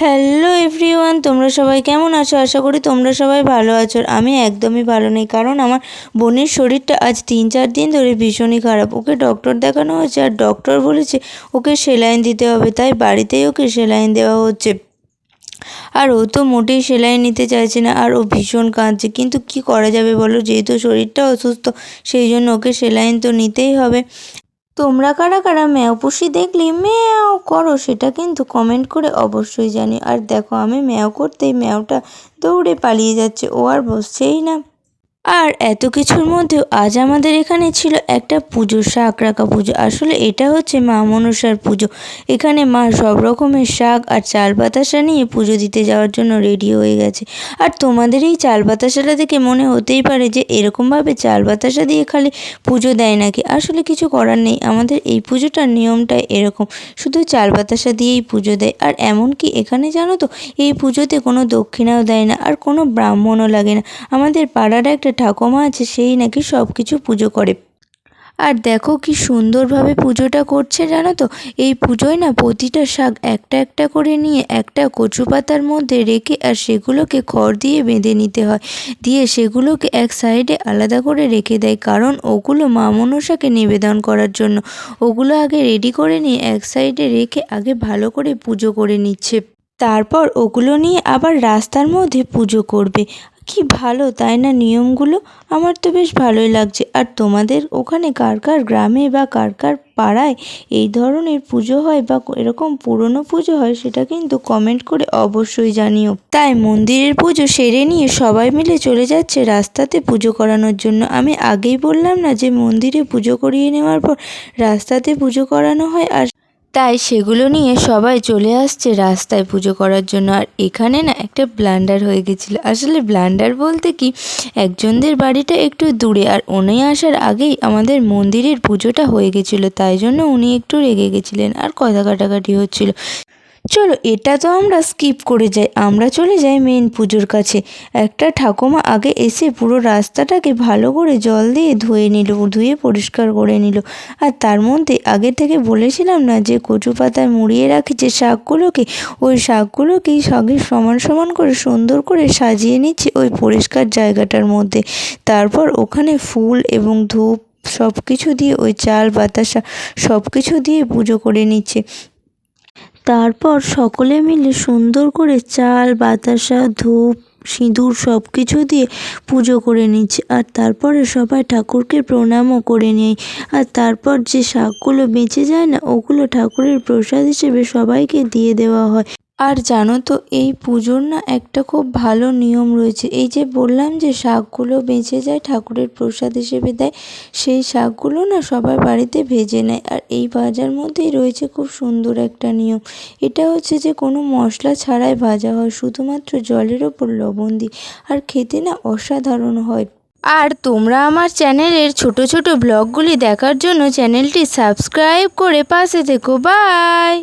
Hello everyone তোমরা সবাই কেমন আছো? আশা করি তোমরা সবাই ভালো আছো। আমি একদমই ভালো নেই, কারণ আমার বোনের শরীরটা আজ তিন চার দিন ধরে ভীষণই খারাপ। ওকে ডক্টর দেখানো হয়েছে আর ডক্টর বলেছে ওকে সেলাইন দিতে হবে, তাই বাড়িতেই ওকে সেলাইন দেওয়া হচ্ছে। আর ও তো মোটেই সেলাই নিতে চাইছে না, আর ও ভীষণ কাঁদছে। কিন্তু কি করা যাবে বলো? যেহেতু শরীরটা অসুস্থ, সেই জন্য ওকে সেলাইন তো নিতেই হবে। তোমরা কারা কারা ম্যাও পুষি দেখলে? ম্যাও করো, সেটা কিন্তু কমেন্ট করে অবশ্যই জানি আর দেখো, আমি ম্যাও করতেই ম্যাওটা দৌড়ে পালিয়ে যাচ্ছে, ও আর বসছেই না। আর এত কিছুর মধ্যেও আজ আমাদের এখানে ছিল একটা পুজো শাক রাখা পুজো। আসলে এটা হচ্ছে মা মনসার পুজো। এখানে মা সব রকমের শাক আর চাল বাতাসা নিয়ে পুজো দিতে যাওয়ার জন্য রেডি হয়ে গেছে। আর তোমাদের এই চাল বাতাসাটা দেখে মনে হতেই পারে যে এরকমভাবে চাল বাতাসা দিয়ে খালি পুজো দেয় নাকি? আসলে কিছু করার নেই। আমাদের এই পুজোটার নিয়মটাই এরকম। শুধু চাল বাতাসা দিয়েই পুজো দেয়। আর এমনকি এখানে জানো তো, এই পুজোতে কোনো দক্ষিণাও দেয় না আর কোনো ব্রাহ্মণও লাগে না। আমাদের পাড়ার একটা ঠাকুমা আছে, সেই নাকি সব কিছু পুজো করে। আর দেখো কি সুন্দরভাবে পুজোটা করছে জানো তো? এই পুজোয় না প্রতিটা শাক একটা একটা করে নিয়ে একটা কচু পাতার মধ্যে রেখে আর সেগুলোকে খড় দিয়ে বেঁধে নিতে হয়। দিয়ে সেগুলোকে এক সাইডে আলাদা করে রেখে দেয় কারণ ওগুলো মা মনসাকে নিবেদন করার জন্য। ওগুলো আগে রেডি করে নিয়ে এক সাইডে রেখে আগে ভালো করে পুজো করে নিচ্ছে। তারপর ওগুলো নিয়ে আবার রাস্তার মধ্যে পুজো করবে। কি ভালো, তাই না? নিয়মগুলো? আমার তো বেশ ভালোই লাগছে। আর তোমাদের ওখানে কার কার গ্রামে বা কার কার পাড়ায় এই ধরনের পুজো হয় বা এরকম পুরনো পুজো হয় সেটা কিন্তু কমেন্ট করে অবশ্যই জানিও। তাই মন্দিরের পুজো সেরে নিয়ে সবাই মিলে চলে যাচ্ছে রাস্তাতে পুজো করানোর জন্য। আমি আগেই বললাম না যে মন্দিরে পুজো করিয়ে নেওয়ার পর রাস্তাতে পুজো করানো হয় আর তাই সেগুলো নিয়ে সবাই চলে আসছে রাস্তায় পুজো করার জন্য। আর এখানে না একটা ব্লান্ডার হয়ে গেছিল। আসলে ব্লান্ডার বলতে কি, একজনদের বাড়িটা একটু দূরে। আর উনি আসার আগেই আমাদের মন্দিরের পুজোটা হয়ে গেছিল, তাই জন্য উনি একটু রেগে গেছিলেন। আর কথা কাটাকাটি হচ্ছিল। চলো এটা তো আমরা স্কিপ করে যাই। আমরা চলে যাই মেন পুজোর কাছে। একটা ঠাকুমা আগে এসে পুরো রাস্তাটাকে ভালো করে জল দিয়ে ধুয়ে নিল, ধুয়ে পরিষ্কার করে নিল। আর তার মধ্যে আগে থেকে বলেছিলাম না যে কচু পাতায় মুড়িয়ে রাখি যে শাকগুলোকে, ওই শাকগুলোকেই সঙ্গে সমান সমান করে সুন্দর করে সাজিয়ে নিচ্ছি ওই পরিষ্কার জায়গাটার মধ্যে। তারপর ওখানে ফুল এবং ধূপ সব কিছু দিয়ে ওই চাল, বাতাসা সব কিছু দিয়ে পুজো করে নিচ্ছে। তারপর সকলে মিলে সুন্দর করে চাল, বাতাসা, ধূপ, সিঁদুর সব কিছু দিয়ে পুজো করে নিচ্ছে। আর তারপরে সবাই ঠাকুরকে প্রণামও করে নেয়। আর তারপর যে শাকগুলো বেঁচে যায় না, ওগুলো ঠাকুরের প্রসাদ হিসেবে সবাইকে দিয়ে দেওয়া হয়। আর জানো তো, এই পুজোর না একটা খুব ভালো নিয়ম রয়েছে। এই যে বললাম যে শাকগুলো বেঁচে যায়, ঠাকুরের প্রসাদ হিসেবে দেয়, সেই শাকগুলো না সবার বাড়িতে ভেজে নেয়। আর এই ভাজার মধ্যেই রয়েছে খুব সুন্দর একটা নিয়ম। এটা হচ্ছে যে কোনো মশলা ছাড়াই ভাজা হয়, শুধুমাত্র জলের ওপর লবণ দিই আর খেতে না অসাধারণ হয়। আর তোমরা আমার চ্যানেলের ছোট ছোট ব্লগগুলি দেখার জন্য চ্যানেলটি সাবস্ক্রাইব করে পাশে থেকো। বাই!